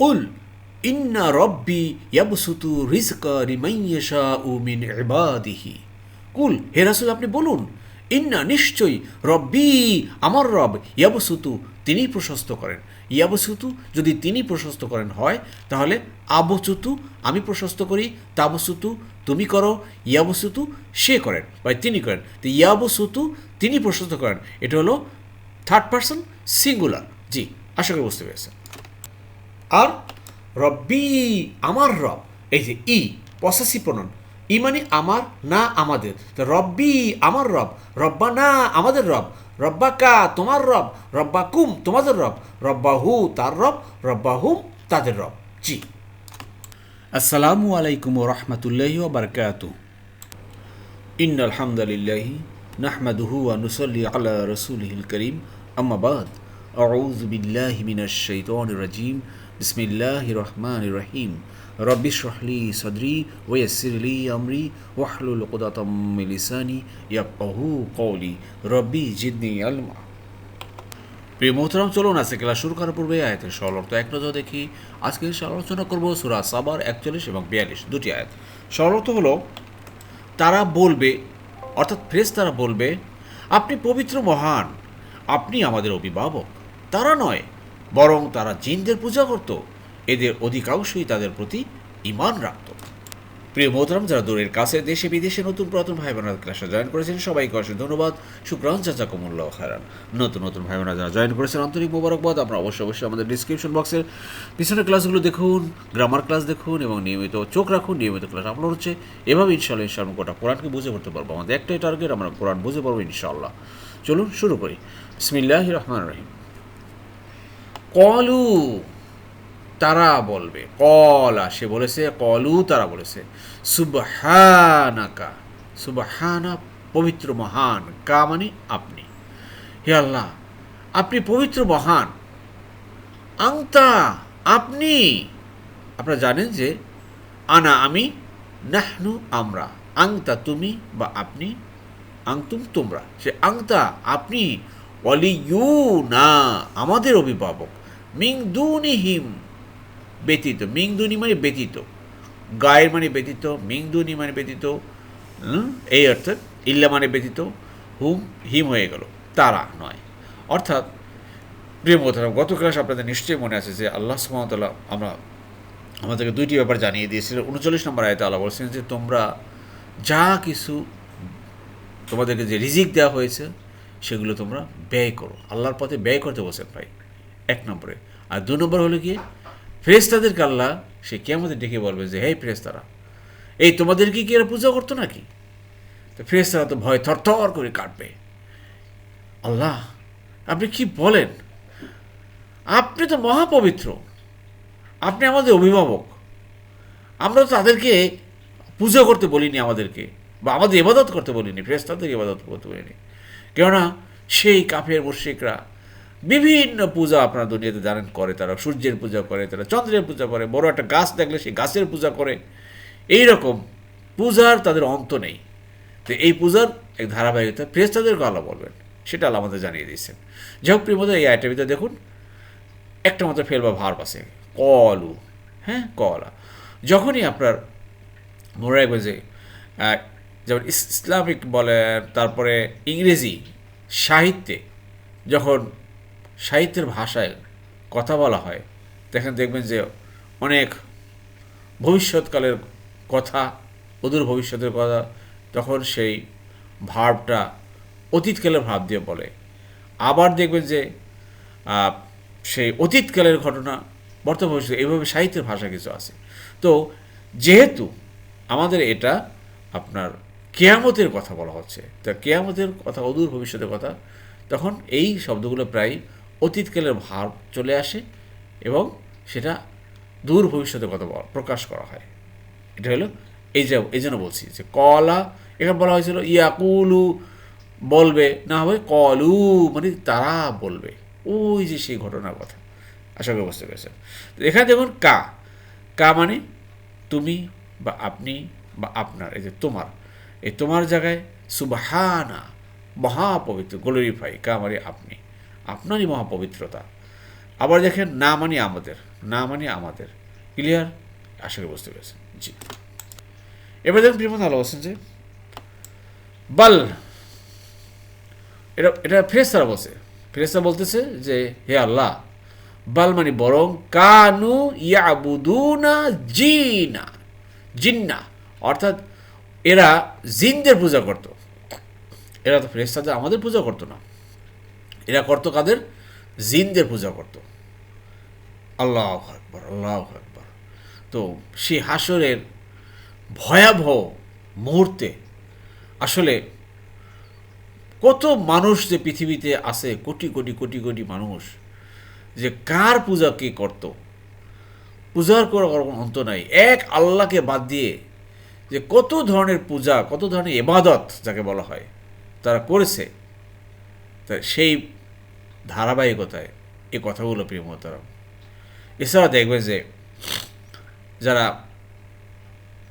উল ইন্না রব্বি ইয়াবসুতু রিজকা রিমাইয়াশা উ মিন ইবাদিহি কুল হে আপনি বলুন, ইন্না নিশ্চয়ই রব্বি, আমার রব ইয়াবসুতু, তিনি প্রশস্ত করেন। ইয়াবসুতু যদি তিনি প্রশস্ত করেন হয়, তাহলে আবচুতু আমি প্রশস্ত করি, তাবসুতু তুমি করো, ইয়াবসুতু সে করেন বা তিনি করেন। তো ইয়াবসুতু তিনি প্রশস্ত করেন, এটা হলো থার্ড পার্সন সিঙ্গুলার জি, আশা করি বুঝতে পেরেছেন। আর রব্বি আমার রব। এই যে ই পসেসিভ প্রণন ই মানে আমার, না আমাদের। রব্বি আমার রব রব্বা না আমাদের রব রব্বা কা তোমার রব রব্বা কুম তোমাদের রব রব্বা হু তার রব রব্বা হুম তাদের রব। জি। আসসালামু আলাইকুম রহমতুল্লাহি বারকাত ইন আলহামদুলিল্লাহি নাহমাদুহু ওয়া নুসাল্লি আলা রাসূলিহিল করিম। আম্মা বাদ। আউযু বিল্লাহি মিনাশ শাইতানির রাজিম। বিসমিল্লাহির রহমানির রহিম রব্বি শরহলি সদরি ওয়াসিরলি আমরি ওয়াহলুল ইয়াফকাহু কওলি রব্বি জিদনি আলমা প্রিয় মোহতরাম, চলুন আছে ক্লাস শুরু করার পূর্বে আয়াতের সরল এক নজর দেখি। আজকে আলোচনা করব সুরা সাবার একচল্লিশ এবং বিয়াল্লিশ, দুটি আয়াত। সরল অর্থ হলো, তারা বলবে, অর্থাৎ ফ্রেস তারা বলবে, আপনি পবিত্র মহান, আপনি আমাদের অভিভাবক। তারা নয় বরং তারা জিনদের পূজা করত। এদের অধিকাংশই তাদের প্রতি ইমান রাখত। প্রিয় মোহতরাম, যারা দূরের কাছে, দেশে, বিদেশে নতুন পুরাতন ভাই বোনেরা ক্লাসে জয়েন করেছেন, সবাইকে অসংখ্য ধন্যবাদ। শুক্রান চাচা কমুল্লাহ খায়রান। নতুন নতুন ভাই বোনেরা যারা জয়েন করেছেন, আন্তরিক মোবারকবাদ। আপনারা অবশ্যই অবশ্যই আমাদের ডিসক্রিপশন বক্সের পিছনের ক্লাসগুলো দেখুন গ্রামার ক্লাস দেখুন এবং নিয়মিত চোখ রাখুন, নিয়মিত ক্লাস আপলোড হচ্ছে। এভাবে ইনশাল্লাহ ইনশাল্লাহ গোটা কোরআনকে বুঝে পড়তে পারব। আমাদের একটাই টার্গেট আমরা কোরআন বুঝে পারব ইনশাল্লাহ চলুন, শুরু করি। বিসমিল্লাহ রহমান রহিম। কলু, তারা বলবে। কলা, সে বলেছে, কলু, তারা বলেছে। সুবহানাকা, সুবহানা, পবিত্র মহান, কা মানে আপনি। হে আল্লাহ, আপনি পবিত্র মহান। আংতা আপনি। আপনারা জানেন যে, আনা আমি, নাহনু আমরা। আংতা তুমি বা আপনি আংতুম তোমরা। সে আংতা আপনি অলিউ না আমাদের অভিভাবক। মিং দুনিহিম ব্যতীত, মিং দুনি মানে ব্যতীত, গায়ের মানে ব্যতীত, মিং দুনি মানে ব্যতীত এই অর্থাৎ ইল্লা মানে ব্যতীত, হুম, হিম হয়ে গেল, তারা নয়। অর্থাৎ, প্রিয় মোহতারাম গত ক্লাস আপনাদের নিশ্চয়ই মনে আছে যে আল্লাহ সুমতলা আমরা আমাদেরকে দুইটি ব্যাপার জানিয়ে দিয়েছিল। উনচল্লিশ নম্বর আয়তে আল্লাহ বলছেন যে তোমরা যা কিছু তোমাদেরকে যে রিজিক দেওয়া হয়েছে, সেগুলো তোমরা ব্যয় করো। আল্লাহর পথে ব্যয় করতে বসেন ভাই এক নম্বরে। আর দু নম্বর হলো গিয়ে ফেরেস্তাদেরকে আল্লাহ সে কেমন ডেকে বলবে যে হে ফেরেস্তারা এই তোমাদেরকে কি এরা পূজা করতো নাকি? তো ফেরেস্তারা তো ভয় থরথর করে কাটবে আল্লাহ, আপনি কি বলেন? আপনি তো মহাপবিত্র, আপনি আমাদের অভিভাবক। আমরা তো তাদেরকে পূজা করতে বলিনি আমাদেরকে, বা আমাদের ইবাদত করতে বলিনি ফেরেস্তাদের ইবাদত করতে বলিনি। কেননা, সেই কাফের মুর্শিকরা বিভিন্ন পূজা আপনার দুনিয়াতে জানেন করে তারা, সূর্যের পূজা করে তারা, চন্দ্রের পূজা করে, বড় একটা গাছ দেখলে সেই গাছের পূজা করে। এই রকম পূজার তাদের অন্ত নেই। তো এই পূজার এক ধারাবাহিকতা ফ্রেস্তাদেরকে আল্লাহ বলবেন, সেটা আল্লাহ আমাদের জানিয়ে দিয়েছেন। যাই হোক, প্রিয় এই আইটের ভিতরে দেখুন, একটা মাত্র ফেল বা ভার আছে, কলু হ্যাঁ কলা। যখনই আপনার মনে রাখবে যে যেমন ইসলামিক বলেন, তারপরে ইংরেজি সাহিত্যে যখন সাহিত্যের ভাষায় কথা বলা হয়। তখন দেখবেন যে অনেক ভবিষ্যৎকালের কথা, অদূর ভবিষ্যতের কথা তখন সেই ভাবটা অতীতকালের ভাব দিয়ে বলে। আবার দেখবেন যে সেই অতীতকালের ঘটনা বর্তমান ভবিষ্যৎ এইভাবে সাহিত্যের ভাষা কিছু আছে। তো যেহেতু আমাদের এটা আপনার কেয়ামতের কথা বলা হচ্ছে, তা কেয়ামতের কথা, অদূর ভবিষ্যতের কথা, তখন এই শব্দগুলো প্রায় অতীতকালের ভাব চলে আসে এবং সেটা দূর ভবিষ্যতের কথা প্রকাশ করা হয়। এটা হলো এই যে, এই জন্য বলছি যে কলা এখানে বলা হয়েছিল ইয়াকুলু বলবে, না হবে কলু মানে তারা বলবে। ওই যে সেই ঘটনার কথা। আশা করি বুঝতে পেরেছেন। এখানে দেখুন কা। কা মানে তুমি বা আপনি বা আপনার, এই যে তোমার। এই তোমার জায়গায় সুবাহানা, মহাপবিত্র গ্লোরিফাই কা মানে আপনি। আপনারই মহাপবিত্রতা। আবার দেখেন, না মানে আমাদের, না মানে আমাদের। ক্লিয়ার? আশা করি বুঝতে পেরেছেন। জি। এবার দেখুন প্রিয় আলো বলছেন যে, বাল, এটা এটা ফেরেস্তারা বলছে। ফেরেস্তা বলতেছে যে, হে আল্লাহ, বাল মানে বরং কানু ইয়াবুদুনা জিনা, জিন্না। অর্থাৎ এরা জিনদের পূজা করত। এরা তো ফেরেস্তাদের আমাদের পূজা করতো না। এরা করতো কাদের? জিনদের পূজা করত। আল্লাহ আকবর আল্লাহ আকবর। তো সেই হাসরের ভয়াবহ মুহূর্তে আসলে কত মানুষ যে পৃথিবীতে আছে, কোটি কোটি কোটি কোটি মানুষ, যে কার পূজা কে করত? পূজার কোনো কোনো অন্ত নাই। এক আল্লাহকে বাদ দিয়ে যে কত ধরনের পূজা, কত ধরনের এবাদত যাকে বলা হয়, তারা করেছে। তা সেই ধারাবাহিকতায় এই কথাগুলো, প্রিয় মহতারাম এছাড়া দেখবেন যে, যারা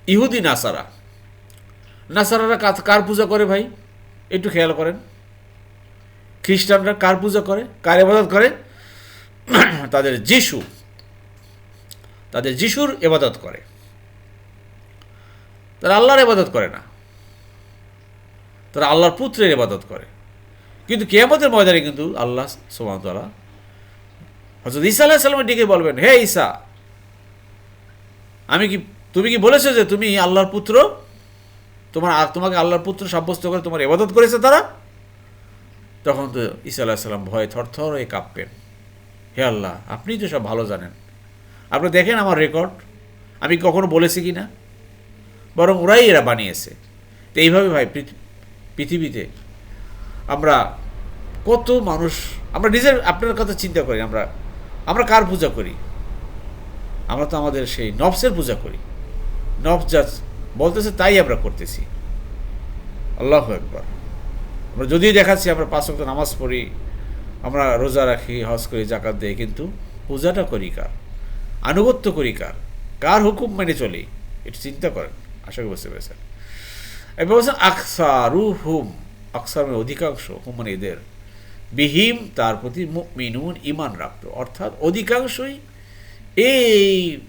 ইহুদি নাসারা, নাসারারা কার পূজা করে ভাই? একটু খেয়াল করেন। খ্রিস্টানরা কার পূজা করে? কার এবাদত করে? তাদের যিশু, তাদের যিশুর এবাদত করে। তারা আল্লাহর এবাদত করে না। তারা আল্লাহর পুত্রের এবাদত করে। কিন্তু কেয়ামতের ময়দানে কিন্তু আল্লাহ সোমাতলা হজরত ঈসা আলাহ সাল্লামের ডেকে বলবেন, হে ঈসা, আমি কি তুমি কি বলেছ যে তুমি আল্লাহর পুত্র? তোমার তোমাকে আল্লাহর পুত্র সাব্যস্ত করে তোমার এবাদত করেছে তারা? তখন তো ঈসা আলাহ সাল্লাম ভয়ে থরথর হয়ে কাঁপবেন। হে আল্লাহ, আপনি তো সব ভালো জানেন। আপনি দেখেন আমার রেকর্ড আমি কখনো বলেছি কি না? বরং ওরাই এরা বানিয়েছে। তো এইভাবে ভাই পৃথিবীতে আমরা কত মানুষ, আমরা নিজের, আপনার কথা চিন্তা করি, আমরা আমরা কার পূজা করি? আমরা তো আমাদের সেই নফসের পূজা করি। নফস যা বলতেছে, তাই আমরা করতেছি। আল্লাহ একবার আমরা যদিও দেখাচ্ছি, আমরা পাঁচ ওয়াক্ত নামাজ পড়ি, আমরা রোজা রাখি, হজ করি জাকাত দেই, কিন্তু পূজাটা করি কার? আনুগত্য করি কার? কার হুকুম মেনে চলি? একটু চিন্তা করেন। আশা করি বুঝতে পেরেছেন। এবার বলছেন আকসারু হুম আকসার মানে অধিকাংশ হুম মানে এদের। বিহিম, তার প্রতি মিনুন ইমান রাখত। অর্থাৎ অধিকাংশই এই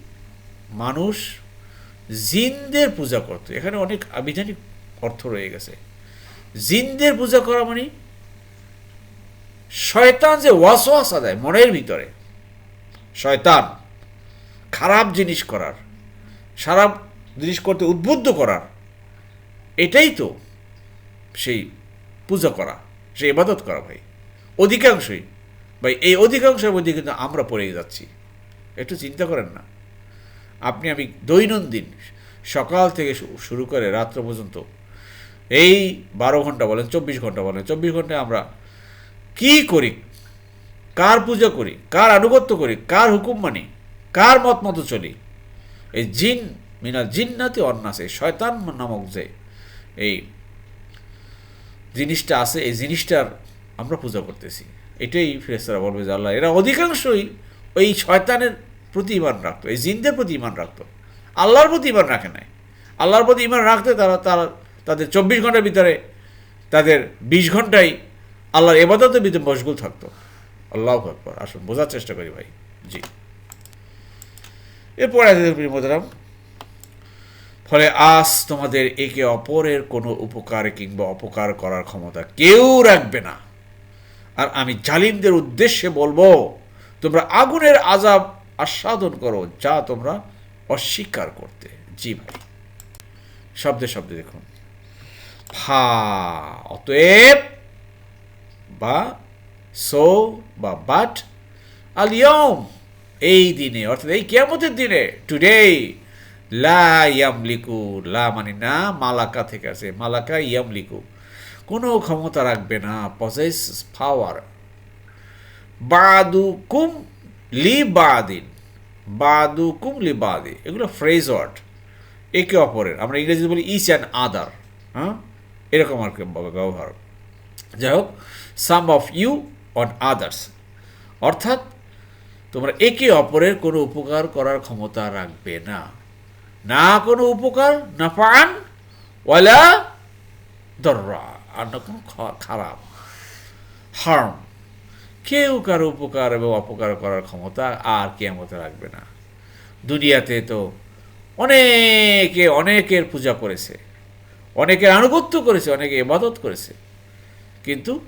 মানুষ জিনদের পূজা করতো। এখানে অনেক আবিধানিক অর্থ রয়ে গেছে। জিনদের পূজা করা মানে শয়তান যে ওয়াসওয়াসা দেয় মনের ভিতরে। শয়তান, খারাপ জিনিস করার, খারাপ জিনিস করতে উদ্বুদ্ধ করার। এটাই তো সেই পূজা করা সেই ইবাদত করা ভাই। অধিকাংশই, ভাই, এই অধিকাংশের মধ্যে কিন্তু আমরা পড়ে যাচ্ছি। একটু চিন্তা করেন না। আপনি, আমি দৈনন্দিন সকাল থেকে শুরু করে রাত্র পর্যন্ত এই বারো ঘণ্টা বলেন, চব্বিশ ঘণ্টা বলেন, চব্বিশ ঘন্টায় আমরা কি করি, কার পূজা করি, কার আনুগত্য করি, কার হুকুম মানি, কার মত মতো চলি, এই জিন মিনা জিন্নাতে অন্যাসে শয়তান নামক যে এই জিনিসটা আছে, এই জিনিসটার আমরা পূজা করতেছি। এটাই ফেরেস্তারা বলবে যে আল্লাহ, এরা অধিকাংশই ওই শয়তানের প্রতি ইমান রাখতো, এই জিনদের প্রতি ইমান রাখতো। আল্লাহর প্রতি ইমান রাখে নাই। আল্লাহর প্রতি ইমান রাখতে তারা তারা, তাদের চব্বিশ ঘণ্টার ভিতরে, তাদের বিশ ঘন্টায় আল্লাহর এবাদতের ভিতরে মশগুল থাকতো। আল্লাহ আকবর, আসুন, বোঝার চেষ্টা করি ভাই। জি। এরপরে আছে ফলে আজ তোমাদের একে অপরের কোনো উপকার কিংবা অপকার করার ক্ষমতা কেউ রাখবে না। আর আমি জালিমদের উদ্দেশ্যে বলব, তোমরা আগুনের আজাব আস্বাদন করো যা তোমরা অস্বীকার করতে। জি ভাই। শব্দে শব্দে দেখুন। ফা, অতএব বা, সো বা, বাট আলিয়ম এই দিনে, অর্থাৎ এই কেয়ামতের দিনে টুডে লা ইয়ামলিকু, লা মানে না, মালাকা থেকে আছে, মালাকা ইয়ামলিকু। কোনো ক্ষমতা রাখবে না পজেস পাওয়ার বাদুকুম লি বাদিন, বাদুকুম লি বাদি। এগুলো ফ্রেজ ওয়ার্ড একে অপরের। আমরা ইংরেজিতে বলি ইচ অ্যান্ড আদার হ্যাঁ? এরকম আর কি ব্যবহার। যাই হোক some of you on others অর্থাৎ, তোমরা একে অপরের কোনো উপকার করার ক্ষমতা রাখবে না। না কোনো উপকার না পান ওয়ালা দররা, আর না কোনো খারাপ। হার্ম। কেউ কারও উপকার এবং অপকার করার ক্ষমতা আর কেয়ামতে রাখবে না। দুনিয়াতে তো অনেকে অনেকের পূজা করেছে, অনেকের আনুগত্য করেছে, অনেকে ইবাদত করেছে। কিন্তু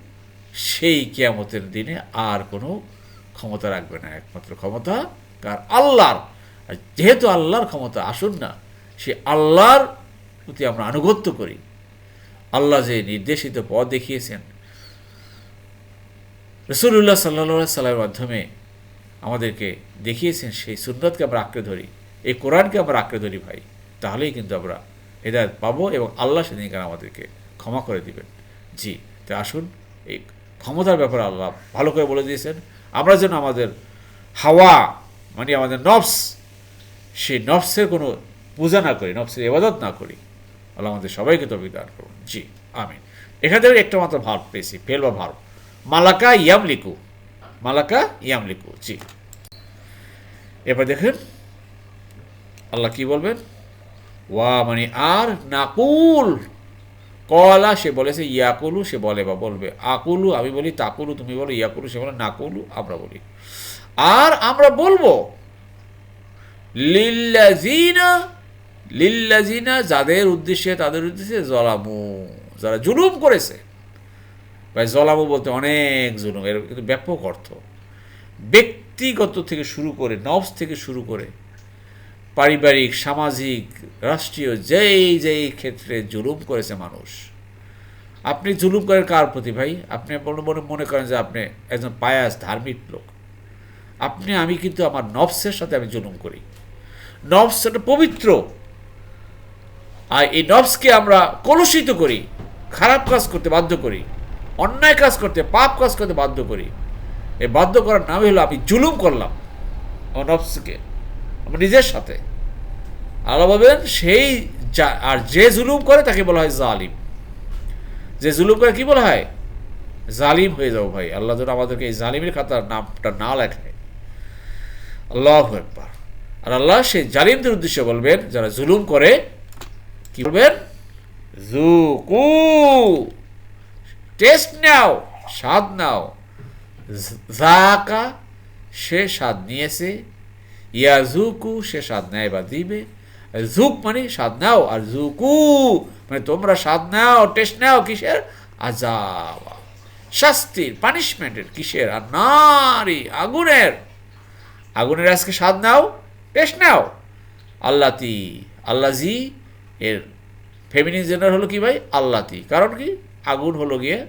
সেই কেয়ামতের দিনে আর কোনো ক্ষমতা রাখবে না। একমাত্র ক্ষমতা কার? আল্লাহর। যেহেতু আল্লাহর ক্ষমতা আসুন না, সে আল্লাহর প্রতি আমরা আনুগত্য করি। আল্লাহ যে নির্দেশিত পথ দেখিয়েছেন। রসুল্লাহ সাল্লা সাল্লামের মাধ্যমে আমাদেরকে দেখিয়েছেন সেই সুন্নতকে আমরা আঁকড়ে ধরি। এই কোরআনকে আমরা আঁকড়ে ধরি ভাই। তাহলেই কিন্তু আমরা হেদায়ত পাবো এবং আল্লাহ সেদিনকার আমাদেরকে ক্ষমা করে দিবেন। জি, তো আসুন, এই ক্ষমতার ব্যাপারে আল্লাহ ভালো করে বলে দিয়েছেন। আমরা যেন আমাদের হাওয়া মানে আমাদের নফস সেই নফসের কোনো পূজা না করি, নফসের ইবাদত না করি। আল্লাহ আমাদের সবাইকে তবে দান করুন। জি, আমিন। এখান থেকে একটা মাত্র ভাব পেয়েছি, ফেল বা ভাব মালাকা ইয়াম লিকু মালাকা ইয়াম লিকু জি। এবার দেখেন, আল্লাহ কি বলবেন? ওয়া মানে আর নাকুল, কলা সে বলেছে ইয়াকুলু, সে বলে বা বলবে, আকুলু আমি বলি তাকুলু, তুমি বলো ইয়াকুলু, সে বলে নাকুলু, আমরা বলি। আর আমরা বলব লিল্লাজিনা যাদের উদ্দেশ্যে, তাদের উদ্দেশ্যে জলামু, যারা জুলুম করেছে। ভাই, জলামু বলতে অনেক জুলুম, এর কিন্তু ব্যাপক অর্থ। ব্যক্তিগত থেকে শুরু করে নবস থেকে শুরু করে, পারিবারিক, সামাজিক, রাষ্ট্রীয়, যেই যেই ক্ষেত্রে জুলুম করেছে মানুষ। আপনি জুলুম করেন কার প্রতি ভাই? আপনি মনে মনে মনে করেন যে আপনি একজন পায়াস, ধার্মিক লোক। আপনি, আমি কিন্তু আমার নফসের সাথে আমি জুলুম করি। নফস একটা পবিত্র। আর এই নফসকে আমরা কলুষিত করি, খারাপ কাজ করতে বাধ্য করি, অন্যায় কাজ করতে, পাপ কাজ করতে বাধ্য করি। এই বাধ্য করার নামে হলো আমি জুলুম করলাম নফসকে আমার নিজের সাথে। আল্লাহ বলবেন, সেই যা- আর যে জুলুম করে তাকে বলা হয় জালিম। যে জুলুম করে কি বলা হয়? জালিম হয়ে যাও ভাই। আল্লাহ আমাদেরকে এই জালিমের খাতার নামটা না লেখায়। আল্লাহ একবার আর আল্লাহ সেই জালিমদের উদ্দেশ্যে বলবেন, যারা জুলুম করে, কি বলবেন? জুকু, টেস্ট নাও, স্বাদ নাও। জাকা সে স্বাদ নিয়েছে। ইয়াজুকু, সে স্বাদ নেয় বা দিবে। জুক মানে স্বাদ নাও, আর জুকু মানে তোমরা স্বাদ নাও, টেস্ট নাও, কিসের? আজাব শাস্তির, পানিশমেন্টের, কিসের? আর নারী, আগুনের। আগুনের আজকে স্বাদ নাও। টেস্ট নাও। আল্লাতি, আল্লাজি এর ফেমিনিন জেন্ডার হলো কি ভাই? আল্লাতি। কারণ কি? আগুন হলো গিয়ে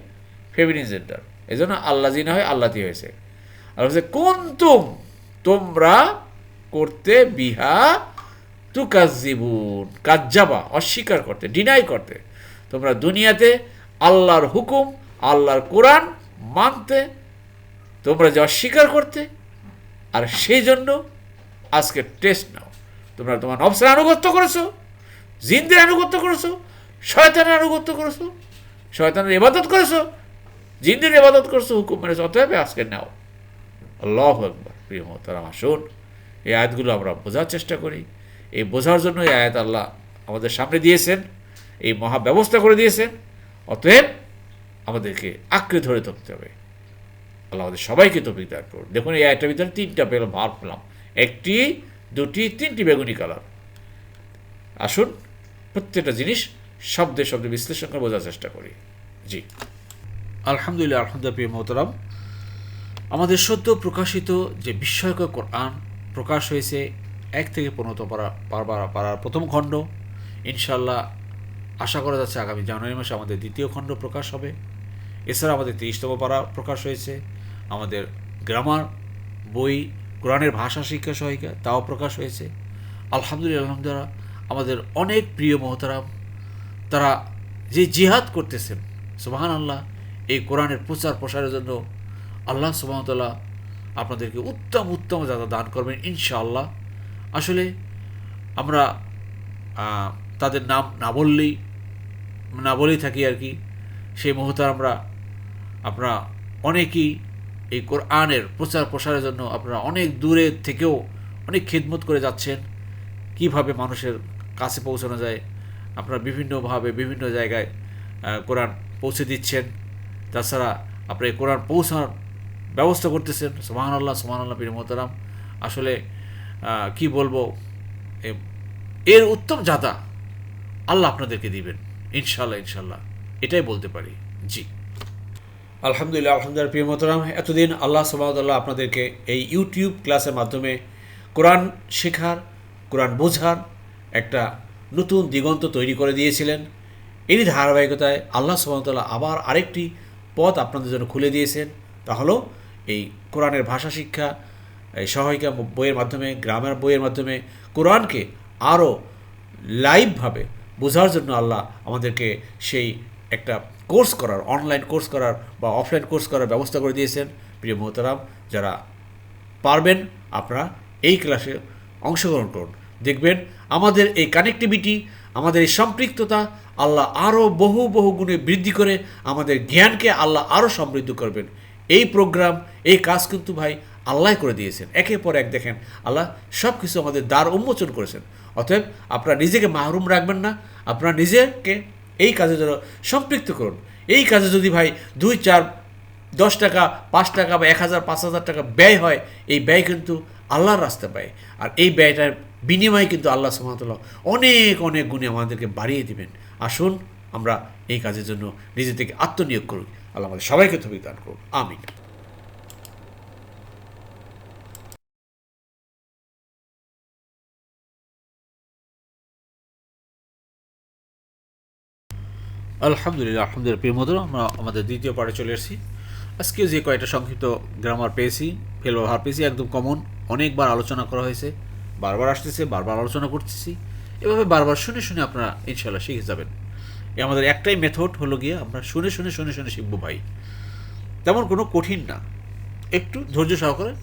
ফেমিনিন জেন্ডার এই জন্য আল্লাজি না হয়, আল্লাতি হয়েছে। আর হচ্ছে, কুন্তুম, তোমরা করতে বিহা তু কাজিবুন কাজ্জাবা, অস্বীকার করতে ডিনাই করতে। তোমরা দুনিয়াতে আল্লাহর হুকুম, আল্লাহর কোরআন মানতে, তোমরা যে অস্বীকার করতে, আর সেই জন্য আজকে টেস্ট নাও। তোমরা তোমার নবসের আনুগত্য করেছ, জিনদের আনুগত্য করেছ, শয়তানের আনুগত্য করেছ, শয়তানের ইবাদত করেছ, জিনদের ইবাদত করেছ, হুকুম মেনেছো, অতএব আজকে নাও। আল্লাহ একবার প্রিয় মহতারাম, আসুন। এই আয়াতগুলো আমরা বোঝার চেষ্টা করি। এই বোঝার জন্য এই আয়াত আল্লাহ আমাদের সামনে দিয়েছেন, এই মহা ব্যবস্থা করে দিয়েছেন। অতএব আমাদেরকে আঁকড়ে ধরে থাকতে হবে। আল্লাহ আমাদের সবাইকে তো দান করুন। দেখুন, এই আয়টার ভিতরে তিনটা পেল ভার পেলাম। একটি, দুটি, তিনটি বেগুনি কালার। আসুন, প্রত্যেকটা জিনিস শব্দে শব্দে বিশ্লেষণ করে বোঝার চেষ্টা করি। জি। আলহামদুলিল্লাহ আলহামদুলিল্লাহ, প্রিয় মোহতরাম। আমাদের সদ্য প্রকাশিত যে বিস্ময়কর কোরআন প্রকাশ হয়েছে এক থেকে পনেরো পারা পারবার পাড়ার প্রথম খণ্ড ইনশাল্লাহ আশা করা যাচ্ছে আগামী জানুয়ারি মাসে আমাদের দ্বিতীয় খণ্ড প্রকাশ হবে। এছাড়া আমাদের তিরিশতম পাড়া প্রকাশ হয়েছে। আমাদের গ্রামার, বই কোরআনের ভাষা শিক্ষা সহায়িকা, তাও প্রকাশ হয়েছে। আলহামদুলিল্লাহ আলহামদুলিল্লাহ, আমাদের অনেক প্রিয় মহতারাম, তারা যে জিহাদ করতেছেন সুবাহান আল্লাহ এই কোরআনের প্রচার প্রসারের জন্য আল্লাহ সুবাহতাল্লাহ আপনাদেরকে উত্তম উত্তম যারা দান করবেন, ইনশাআল্লাহ। আসলে আমরা তাদের নাম না বললেই, না বলেই থাকি আর কি। সেই মুহূর্তে আমরা আমরা অনেকেই এই কোরআনের প্রচার প্রসারের জন্য আপনারা অনেক দূরে থেকেও অনেক খেদমত করে যাচ্ছেন। কীভাবে মানুষের কাছে পৌঁছানো যায়? আপনারা বিভিন্নভাবে বিভিন্ন জায়গায় কোরআন পৌঁছে দিচ্ছেন। তাছাড়া আপনার এই কোরআন পৌঁছানোর ব্যবস্থা করতেছেন। সোহান আল্লাহ সোহান আল্লাহ পীর আসলে কি বলব? এর উত্তম জাদা আল্লাহ আপনাদেরকে দিবেন। ইনশাল্লাহ ইনশাল্লাহ এটাই বলতে পারি। জি। আলহামদুলিল্লাহ আলহামদুলিল্লাহ, প্রিয় মোহতারাম, এতদিন আল্লাহ সমাদুল্লাহ আপনাদেরকে এই ইউটিউব ক্লাসের মাধ্যমে কোরআন শেখার, কোরআন বোঝার একটা নতুন দিগন্ত তৈরি করে দিয়েছিলেন। এরই ধারাবাহিকতায় আল্লাহ সুবাহতাল্লাহ আবার আরেকটি পথ আপনাদের জন্য খুলে দিয়েছেন। তা হলো এই কোরআনের ভাষা শিক্ষা, এই সহায়িকা বইয়ের মাধ্যমে, গ্রামের বইয়ের মাধ্যমে কোরআনকে আরও লাইভভাবে বোঝার জন্য আল্লাহ আমাদেরকে সেই একটা কোর্স করার অনলাইন কোর্স করার বা অফলাইন কোর্স করার ব্যবস্থা করে দিয়েছেন প্রিয় মোহতারাম। যারা পারবেন, আপনারা এই ক্লাসে অংশগ্রহণ করুন। দেখবেন আমাদের এই কানেক্টিভিটি আমাদের এই সম্পৃক্ততা আল্লাহ আরও বহু বহু গুণে বৃদ্ধি করে আমাদের জ্ঞানকে আল্লাহ আরও সমৃদ্ধ করবেন। এই প্রোগ্রাম এই কাজ কিন্তু ভাই আল্লাহ করে দিয়েছেন। একের পর এক দেখেন আল্লাহ সব কিছু আমাদের দ্বার উন্মোচন করেছেন। অতএব আপনারা নিজেকে মাহরুম রাখবেন না, আপনারা নিজেকে এই কাজে যেন সম্পৃক্ত করুন। এই কাজে যদি ভাই দুই, চার, দশ টাকা, পাঁচ টাকা বা এক হাজার, পাঁচ হাজার টাকা ব্যয় হয়, এই ব্যয় কিন্তু আল্লাহর রাস্তা পায়। আর এই ব্যয়টার বিনিময়ে কিন্তু আল্লাহ সুমতল্লাহ অনেক অনেক গুণে আমাদেরকে বাড়িয়ে দিবেন। আসুন, আমরা এই কাজের জন্য নিজে থেকে আত্মনিয়োগ করুন আল্লাহ আমাদের সবাইকে তবিক দান করুন আমিন। আলহামদুলিল্লাহ আলহামদুলিল্লাহ, প্রিয় মধুর আমরা আমাদের দ্বিতীয় পার্টে চলে এসেছি। আজকেও যে কয়েকটা সংক্ষিপ্ত গ্রামার পেয়েছি ফেল ব্যবহার পেয়েছি, একদম কমন অনেকবার আলোচনা করা হয়েছে, বারবার আসতেছে, বারবার আলোচনা করতেছি। এভাবে বারবার শুনে শুনে আপনারা ইনশাল্লাহ শিখে যাবেন। এ আমাদের একটাই মেথড হলো গিয়ে আমরা শুনে শুনে শুনে শুনে শিখব ভাই। তেমন কোনো কঠিন না। একটু ধৈর্য সহকারে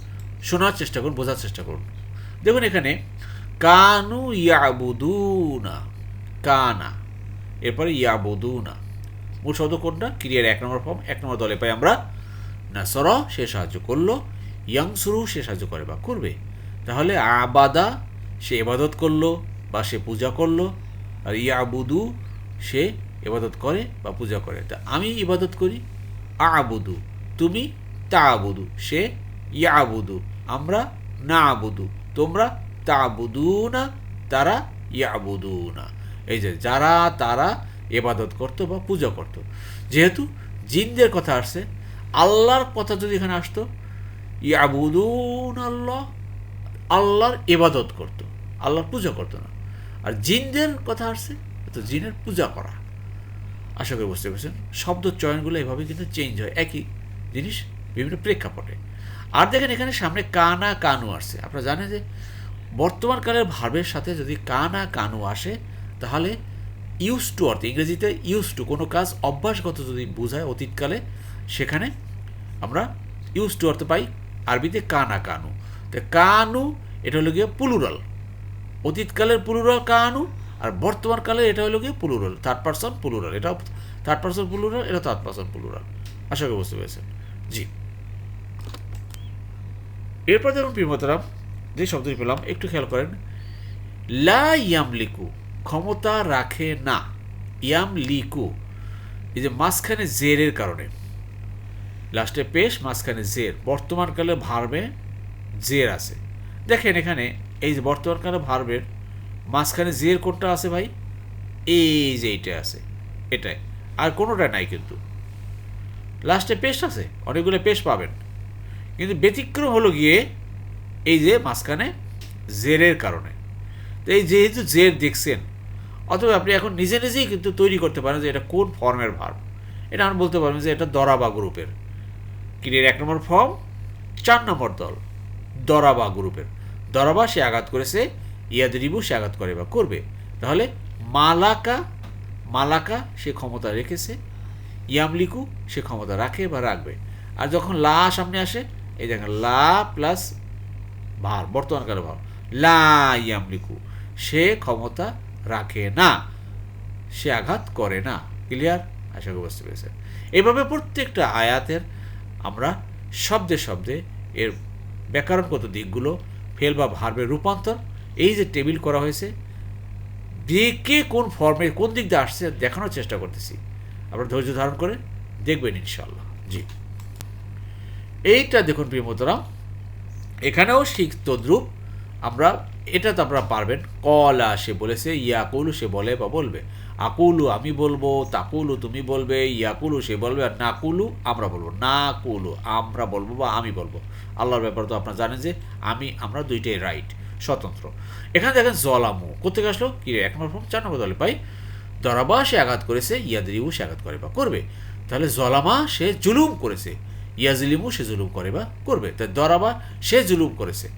শোনার চেষ্টা করুন, বোঝার চেষ্টা করুন। দেখুন এখানে, কানু ইয়াবুদুনা কানা। এরপরে ইয়াবুদুনা। মূল শব্দ কোনটা? ক্রিয়ার এক নম্বর ফর্ম, এক নম্বর দলে পাই আমরা নাসর, সে সাহায্য করল। ইয়াংসুরু, সে সাহায্য করে বা করবে। তাহলে আবাদা, সে এবাদত করল বা সে পূজা করল। আর ইয়াবুদু, সে এবাদত করে বা পূজা করে। তা আমি ইবাদত করি, আবুদু। তুমি তা আবুদু সে ইয়াবুদু। আমরা না আবুদু তোমরা তা না তারা ইয়াবুদু না এই যে যারা তারা এবাদত করতো বা পূজা করতো। যেহেতু জিনদের কথা আসছে, আল্লাহর কথা যদি এখানে আসতো ইয়াবুদুন আল্লাহ আল্লাহর এবাদত করতো, আল্লাহর পূজা করতো না। আর জিনদের কথা আসছে, তো জিনের পূজা করা। আশা করি বুঝতে পেরেছেন? শব্দ চয়নগুলো এভাবে কিন্তু চেঞ্জ হয়। একই জিনিস বিভিন্ন প্রেক্ষাপটে। আর দেখেন এখানে সামনে কানা কানু আসছে। আপনারা জানেন যে বর্তমান কালের ভার্বের সাথে যদি কানা কানু আসে তাহলে ইউজ টু অর্থে ইংরেজিতে ইউজ টু কোনো কাজ অভ্যাসগত যদি বোঝায় অতীতকালে, সেখানে আমরা ইউজ টু অর্থ পাই আরবিতে কানা কানু। তো কানু, এটা হলো গিয়ে পুলুরাল অতীতকালের পুলুরাল কানু, আর বর্তমান কালে এটা হলো গিয়ে পুলুরাল থার্ড পার্সন পুলুরাল এটা থার্ড পার্সন পুলুরাল এটা থার্ড পার্সন পুলুরাল আশা করি বুঝতে পেরেছেন। জি। এরপর যখন প্রিমতরাম যে শব্দটি পেলাম, একটু খেয়াল করেন। লা ইয়ামলিকু ক্ষমতা রাখে না। ইয়াম লিকু। এই যে মাঝখানে জেরের কারণে। লাস্টে পেশ, মাঝখানে জের। বর্তমানকালে ভার্বে জের আছে। দেখেন এখানে, এই যে বর্তমানকালে ভার্বের মাঝখানে জের কোনটা আছে ভাই? এই যে এইটা আছে, এটাই। আর কোনোটা নাই কিন্তু। লাস্টে পেশ আছে, অনেকগুলো পেশ পাবেন। কিন্তু ব্যতিক্রম হলো গিয়ে এই যে মাঝখানে জেরের কারণে। তো এই যেহেতু জের দেখছেন অথবা আপনি এখন নিজে নিজেই কিন্তু তৈরি করতে পারেন যে এটা কোন ফর্মের ভার্ব এটা আমি বলতে পারবেন যে এটা দরাবা গ্রুপের। ক্রিয়ার এক নম্বর ফর্ম, চার নম্বর দল। দরাবা গ্রুপের। দরাবা, সে আঘাত করেছে, ইয়াদরিবু, সে আঘাত করে বা করবে। তাহলে মালাকা মালাকা, সে ক্ষমতা রেখেছে, ইয়ামলিকু, সে ক্ষমতা রাখে বা রাখবে। আর যখন লা সামনে আসে, এই দেখেন, লা প্লাস ভার বর্তমানকালে ভার লা ইয়ামলিকু, সে ক্ষমতা রাখে না। সে আঘাত করে না। ক্লিয়ার? আশা করি বুঝতে পেরেছেন। এভাবে প্রত্যেকটা আয়াতের আমরা শব্দে শব্দে এর ব্যাকরণগত দিকগুলো ফেল বা ভার্বের রূপান্তর, এই যে টেবিল করা হয়েছে কে কোন ফর্মে কোন দিক দিয়ে আসছে দেখানোর চেষ্টা করতেছি। আপনারা ধৈর্য ধারণ করে দেখবেন ইনশাল্লাহ জি। এইটা দেখুন প্রিয় মোহতারাম, এখানেও শিখ তদ্রুপ আমরা এটা তো আপনারা পারবেন। কলা সে বলেছে, ইয়াকুলু সে বলে বা বলবে। আকুলু আমি বলব, তাকুলু তুমি বলবে, ইয়াকুলু সে বলবে আর নাকুলু আমরা বলব। না কুলু আমরা বলব বা আমি বলব। আল্লাহর ব্যাপারে তো আপনারা জানেন যে আমি, আমরা দুইটাই রাইট স্বতন্ত্র। এখানে দেখেন জলামু কোথেকে আসলো? কি এক নম্বর ফর্ম, চার নম্বর দলে পাই। দরাবা সে আঘাত করেছে ইয়াদরিউ সে আঘাত করে বা করবে। তাহলে জলামা সে জুলুম করেছে, ইয়াজলিমু সে জুলুম করে বা করবে। তাই দরাবা সে জুলুম করেছে।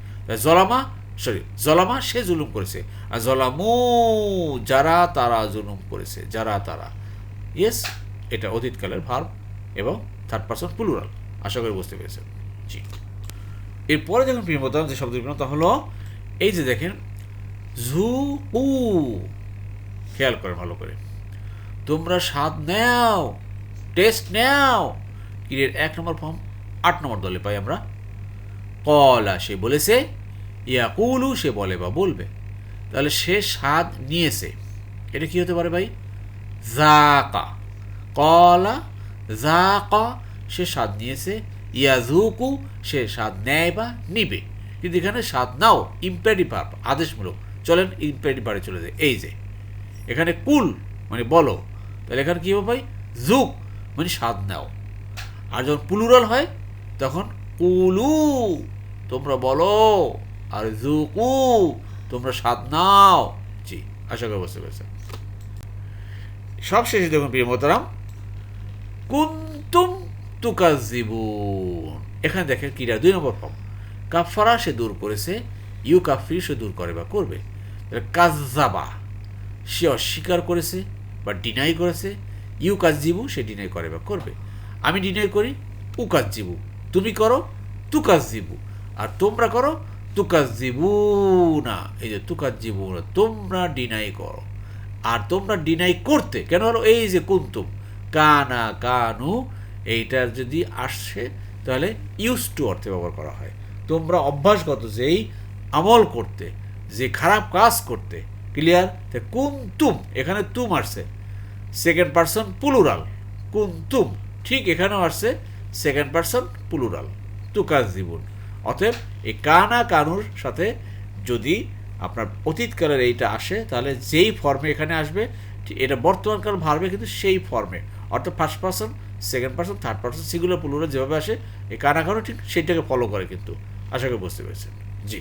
জলামা সরি, জলামা সে জুলুম করেছে। আর জলামু, যারা তারা জুলুম করেছে, যারা তারা। ইয়েস এটা অতীতকালের ভার্ব এবং থার্ড পার্সন প্লুরাল আশা করি বুঝতে পেরেছেন। জি। এরপরে যখন প্রিয়মতাম যে শব্দ তা হলো, এই যে দেখেন, ঝু, উ। খেয়াল করে ভালো করে। তোমরা স্বাদ নাও টেস্ট নাও। কিরের এক নম্বর ফর্ম আট নম্বর দলে পাই আমরা। কলা, সে বলেছে ইয়াকুলু, সে বলে বা বলবে। তাহলে সে স্বাদ নিয়েছে। এটা কি হতে পারে ভাই? জাকা কলা জাকা সে স্বাদ নিয়েছে। ইয়া ইয়াজুকু সে স্বাদ নেয় বা নিবে। কিন্তু এখানে স্বাদ নাও ইম্পেরি ভার্ব আদেশমূলক। চলেন ইম্পেরি ভার্বে চলে যায় এই যে, এখানে কুল মানে বলো। তাহলে এখানে কী হবে ভাই? জুক মানে স্বাদ নাও। আর যখন প্লুরাল হয়, তখন কুলু, তোমরা বলো। আর জুকু তোমরা স্বাদ নাও। জি, আশা করি বুঝতে পেরেছেন। সব শেষে দেখুন, প্রিয় মোতারাম কুন্তুম তুকাজিবুন এখানে দেখেন কিরা দুই নম্বর ফর্ম। কাফারা সে দূর করেছে, ইউ কাফি সে দূর করে বা করবে। কাজাবা সে অস্বীকার করেছে বা ডিনাই করেছে, ইউ কাজ কাজিবু সে ডিনাই করে বা করবে। আমি ডিনাই করি উ কাজিবু তুমি করো তু কাজিবু আর তোমরা করো তু কাজিবু না এই যে তু কাজিবু না তোমরা ডিনাই করো। আর তোমরা ডিনাই করতে, কেন হলো? এই যে কুন্তুম, কানা কানু এইটার যদি আসছে তাহলে ইউজ টু অর্থে ব্যবহার করা হয়। তোমরা অভ্যাসগত যেই আমল করতে, যে খারাপ কাজ করতে ক্লিয়ার কুন্তুম, এখানে তুম আসছে। সেকেন্ড পার্সন পুলুরাল কুন্তুম, ঠিক এখানেও আসছে। সেকেন্ড পার্সন পুলুরাল তুকাজ জীবন অতএব এই কানা কানুর সাথে যদি আপনার অতীতকালের এইটা আসে, তাহলে যেই ফর্মে এখানে আসবে এটা বর্তমানকাল ভারবে কিন্তু সেই ফর্মে অর্থাৎ first person second person third person সেগুলো পুলুরা যেভাবে আসে, এই কানা কানু ঠিক সেইটাকে ফলো করে কিন্তু। আশা করি বুঝতে পেরেছেন। জি।